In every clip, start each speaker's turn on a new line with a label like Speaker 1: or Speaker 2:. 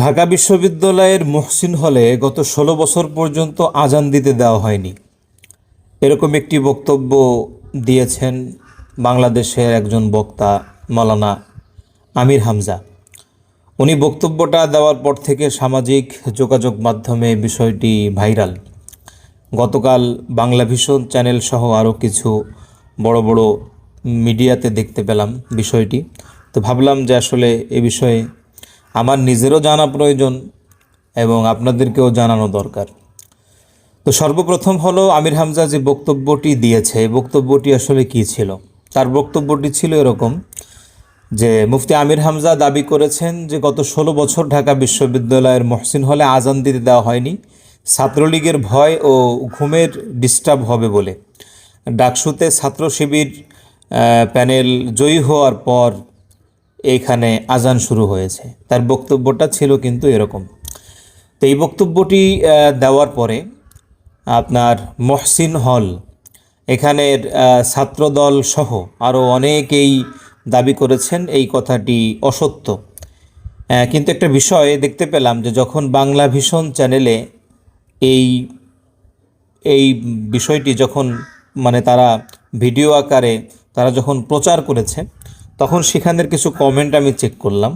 Speaker 1: ঢাকা বিশ্ববিদ্যালয়ের মহসিন হলে গত ষোলো বছর পর্যন্ত আজান দিতে দেওয়া হয়নি। এরকম একটি বক্তব্য দিয়েছেন বাংলাদেশের একজন বক্তা মৌলানা আমির হামজা। উনি বক্তব্যটা দেওয়ার পর থেকে সামাজিক যোগাযোগ মাধ্যমে বিষয়টি ভাইরাল। গতকাল বাংলা ভীষণ চ্যানেল সহ আরও কিছু বড় বড় মিডিয়াতে দেখতে পেলাম বিষয়টি। তো ভাবলাম যে আসলে এ বিষয়ে আমার নিজেরও জানা প্রয়োজন এবং আপনাদেরকেও জানানো দরকার। তো সর্বপ্রথম হলো আমির হামজা যে বক্তব্যটি দিয়েছে, এই বক্তব্যটি আসলে কী ছিল? তার বক্তব্যটি ছিল এরকম যে, মুফতি আমির হামজা দাবি করেছেন যে, গত ষোলো বছর ঢাকা বিশ্ববিদ্যালয়ের মহসিন হলে আজান দিতে দেওয়া হয়নি। ছাত্রলীগের ভয় ও ঘুমের ডিস্টার্ব হবে বলে। ডাকসুতে ছাত্র শিবির প্যানেল জয়ী হওয়ার পর এইখানে আজান শুরু হয়েছে। তার বক্তব্যটা ছিল কিন্তু এরকম। তো এই বক্তব্যটি দেওয়ার পরে আপনার মহসিন হল, এখানের ছাত্রদল সহ আরও অনেকেই দাবি করেছেন এই কথাটি অসত্য। কিন্তু একটা বিষয় দেখতে পেলাম যে যখন বাংলা ভীষণ চ্যানেলে এই এই বিষয়টি যখন মানে তারা ভিডিও আকারে তারা যখন প্রচার করেছে তখন সেখানের কিছু কমেন্ট আমি চেক করলাম।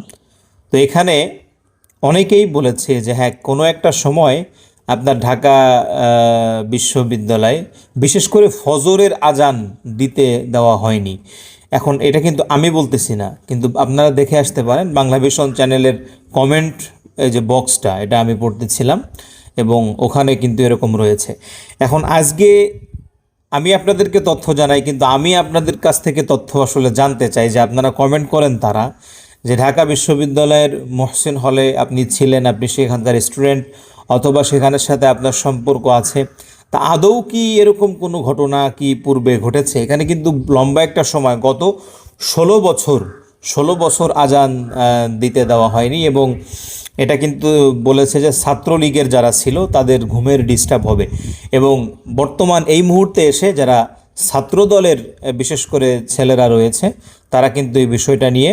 Speaker 1: তো এখানে অনেকেই বলেছে যে হ্যাঁ কোনো একটা সময় আপনার ঢাকা বিশ্ববিদ্যালয়ে বিশেষ করে ফজরের আজান দিতে দেওয়া হয়নি। এখন এটা কিন্তু আমি বলতেছি না, কিন্তু আপনারা দেখে আসতে পারেন বাংলা ভীষণ চ্যানেলের কমেন্ট এই যে বক্সটা এটা আমি পড়তেছিলাম এবং ওখানে কিন্তু এরকম রয়েছে। এখন আজকে আমি আপনাদেরকে তথ্য জানাই, কিন্তু আমি আপনাদের কাছ থেকে তথ্য আসলে জানতে চাই যে আপনারা কমেন্ট করেন তারা যে ঢাকা বিশ্ববিদ্যালয়ের মহসিন হলে আপনি ছিলেন, আপনি সেখানকার স্টুডেন্ট অথবা সেখানের সাথে আপনার সম্পর্ক আছে। তা আদৌ কি এরকম কোনো ঘটনা কি পূর্বে ঘটেছে? এখানে কিন্তু লম্বা একটা সময়, গত ষোলো বছর ষোলো বছর আজান দিতে দেওয়া হয়নি এবং এটা কিন্তু বলেছে যে ছাত্রলীগের যারা ছিল তাদের ঘুমের ডিস্টার্ব হবে। এবং বর্তমান এই মুহূর্তে এসে যারা ছাত্রদলের আহ, বিশেষ করে ছেলেরা রয়েছে তারা কিন্তু এই বিষয়টা নিয়ে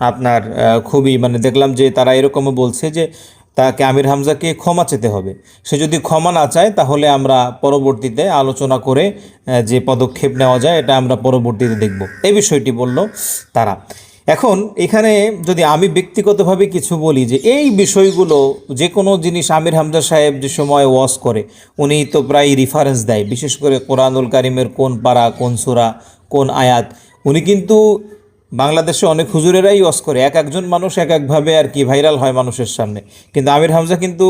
Speaker 1: আপনার খুবই মানে দেখলাম যে তারা এরকমও বলছে যে তাকে আমির হামজাকে ক্ষমা চেতে হবে। সে যদি ক্ষমা না চায় তাহলে আমরা পরবর্তীতে আলোচনা করে যে পদক্ষেপ নেওয়া যায় এটা আমরা পরবর্তীতে দেখব। এই বিষয়টি বলল তারা। এখন এখানে যদি আমি ব্যক্তিগতভাবে কিছু বলি যে এই বিষয়গুলো যে কোনো জিনিস আমির হামজা সাহেব যে সময় ওয়াস করে, উনি তো প্রায় রিফারেন্স দেয়, বিশেষ করে কোরআনুল কারিমের কোন পাড়া কোন সুরা, কোন আয়াত। উনি কিন্তু বাংলাদেশে অনেক হুজুরেরাই ওয়াজ করে। এক একজন মানুষ এক একভাবে আর কি ভাইরাল হয় মানুষের সামনে। কিন্তু আমির হামজা কিন্তু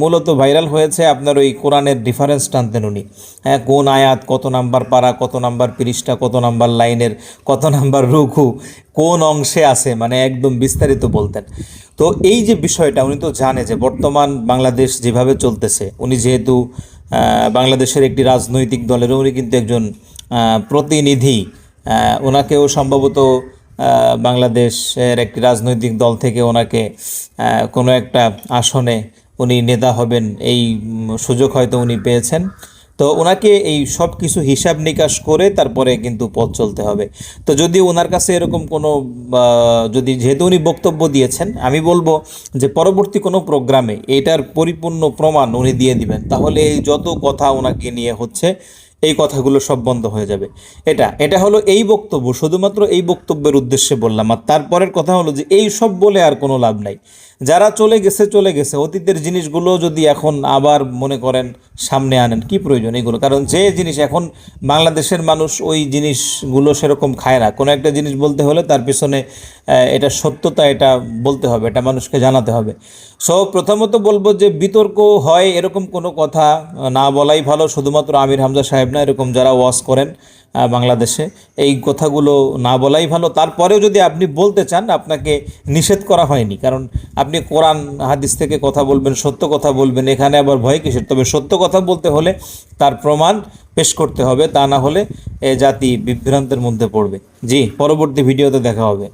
Speaker 1: মূলত ভাইরাল হয়েছে আপনার ওই কোরআনের ডিফারেন্স টানতেন উনি। হ্যাঁ কোন আয়াত কত নাম্বার পারা, কত নাম্বার পৃষ্ঠা, কত নাম্বার লাইনের, কত নাম্বার রুখু কোন অংশে আছে মানে একদম বিস্তারিত বলতেন। তো এই যে বিষয়টা উনি তো জানে যে বর্তমান বাংলাদেশ যেভাবে চলতেছে, উনি যেহেতু বাংলাদেশের একটি রাজনৈতিক দলের, উনি কিন্তু একজন প্রতিনিধি। ওনাকেও সম্ভবত বাংলাদেশের একটি রাজনৈতিক দল থেকে ওনাকে কোনো একটা আসনে উনি নেতা হবেন, এই সুযোগ হয়তো উনি পেয়েছেন। তো ওনাকে এই সব কিছু হিসাব নিকাশ করে তারপরে কিন্তু পথ চলতে হবে। তো যদি ওনার কাছে এরকম কোনো যদি যেহেতু উনি বক্তব্য দিয়েছেন, আমি বলব যে পরবর্তী কোনো প্রোগ্রামে এটার পরিপূর্ণ প্রমাণ উনি দিয়ে দিবেন। তাহলে এই যত কথা ওনাকে নিয়ে হচ্ছে এই কথাগুলো সব বন্ধ হয়ে যাবে। এটা এটা হলো এই বক্তব্য, শুধুমাত্র এই বক্তব্যের উদ্দেশ্যে বললাম। আর তারপরের কথা হলো যে এই সব বলে আর কোনো লাভ নাই। যারা চলে গেছে চলে গেছে, অতীতের জিনিসগুলো যদি এখন আবার মনে করেন সামনে আনেন, কি প্রয়োজন এগুলো? কারণ যে জিনিস এখন বাংলাদেশের মানুষ ওই জিনিসগুলো সেরকম খায় না। কোনো একটা জিনিস বলতে হলে তার পিছনে এটা সত্যতা, এটা বলতে হবে, এটা মানুষকে জানাতে হবে। সো প্রথমত বলব যে বিতর্ক হয় এরকম কোনো কথা না বলাই ভালো। শুধুমাত্র আমির হামজা সাহেব না, এরকম যারা ওয়াশ করেন বাংলাদেশে, এই কথাগুলো না বলাই ভালো। তারপরেও যদি আপনি বলতে চান, আপনাকে নিষেধ করা হয়নি। কারণ আপনি কোরআন, হাদিস থেকে কথা বলবেন, সত্য কথা বলবেন, এখানে আবার ভয় কিসের? তবে সত্য কথা বলতে হলে তার প্রমাণ পেশ করতে হবে, তা না হলে এ জাতি বিভ্রান্তের মধ্যে পড়বে। জি, পরবর্তী ভিডিওতে দেখা হবে।